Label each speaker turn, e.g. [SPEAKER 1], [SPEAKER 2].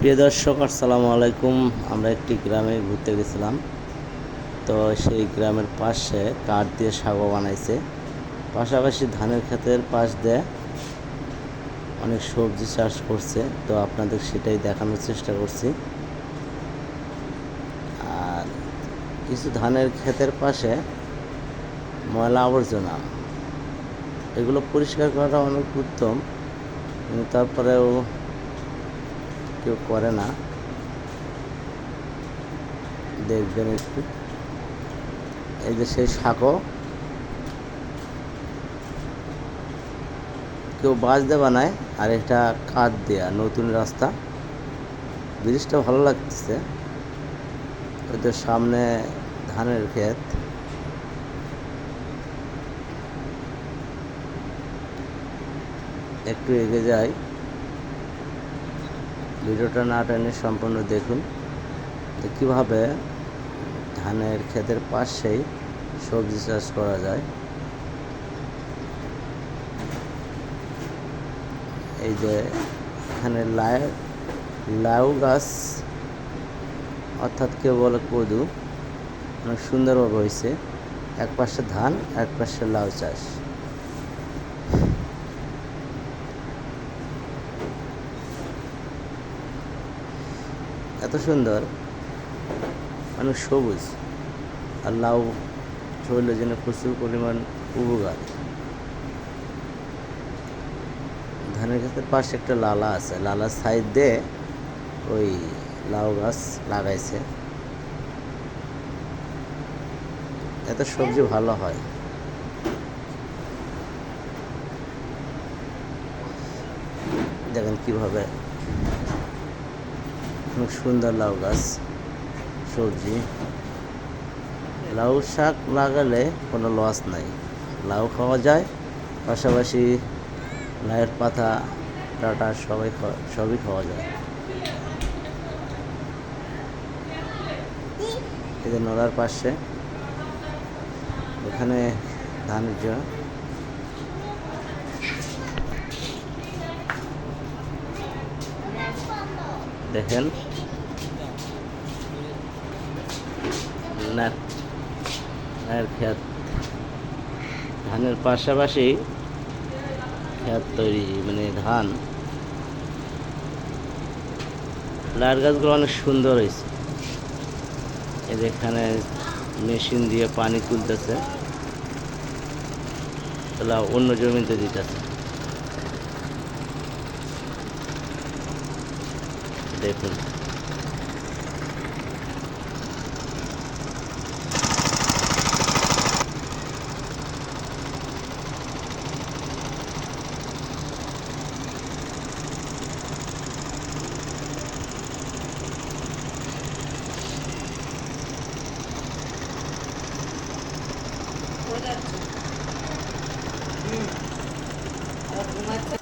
[SPEAKER 1] প্রিয় দর্শক, আসসালামু আলাইকুম। আমরা একটি গ্রামে ঘুরতে গেছিলাম। তো সেই গ্রামের পাশে কাঠ দিয়ে সাগো বানাইছে। পাশাপাশি ধানের ক্ষেতের পাশ দিয়ে অনেক সবজি চাষ করছে। তো আপনাদের সেটাই দেখানোর চেষ্টা করছি। আর কিছু ধানের ক্ষেতের পাশে ময়লা আবর্জনা। এগুলো পরিষ্কার করাটা অনেক উত্তম। তারপরেও কেউ করে না। দেখবেন একটু। এই যে সেই শাকও কেউ বাঁশ দিয়ে বানায় আর এটা কাঠ দেয়া, নতুন রাস্তা। ব্রিজটা ভালো লাগতেছে। তো সামনে ধানের ক্ষেত। একটু এগিয়ে যাই। ভিডিওটা না টেনে সম্পূর্ণ দেখুন। তো কীভাবে ধানের ক্ষেতের পাশেই সবজি চাষ করা যায়? এই যে এখানে লাই, লাউ গাছ, অর্থাৎ কেউ বলে কদু, অনেক সুন্দরভাবে হয়েছে। এক পাশে ধান এক পাশে লাউ চাষ। এত সুন্দর। অনেক সবুজ। আর লাউ শরীরের জন্য প্রচুর পরিমাণ উপকার। ধানের ক্ষেতের পাশে একটা লালা আছে। লালার সাইড দিয়ে ওই লাউ গাছ লাগাইছে। এত সবজি ভালো হয়। দেখেন কীভাবে অনেক সুন্দর লাউ গাছ, সবজি। লাউ শাক লাগালে কোনো লস নাই। লাউ খাওয়া যায়, পাশাপাশি লাউয়ের পাতা, ডাটা সবাই সবই খাওয়া যায়। এই যে নলার পাশে ওখানে ধানের জন্য দেখেন না ধানের ক্ষেত। ধানের পাশাপাশি ক্ষেত তৈরি মানে ধান। লাইট গাছগুলো অনেক সুন্দর হয়েছে। এখানে মেশিন দিয়ে পানি তুলতেছে। তাহলে অন্য জমিতে দিতেছে। দেখুন।
[SPEAKER 2] ঘুমাচ্ছে।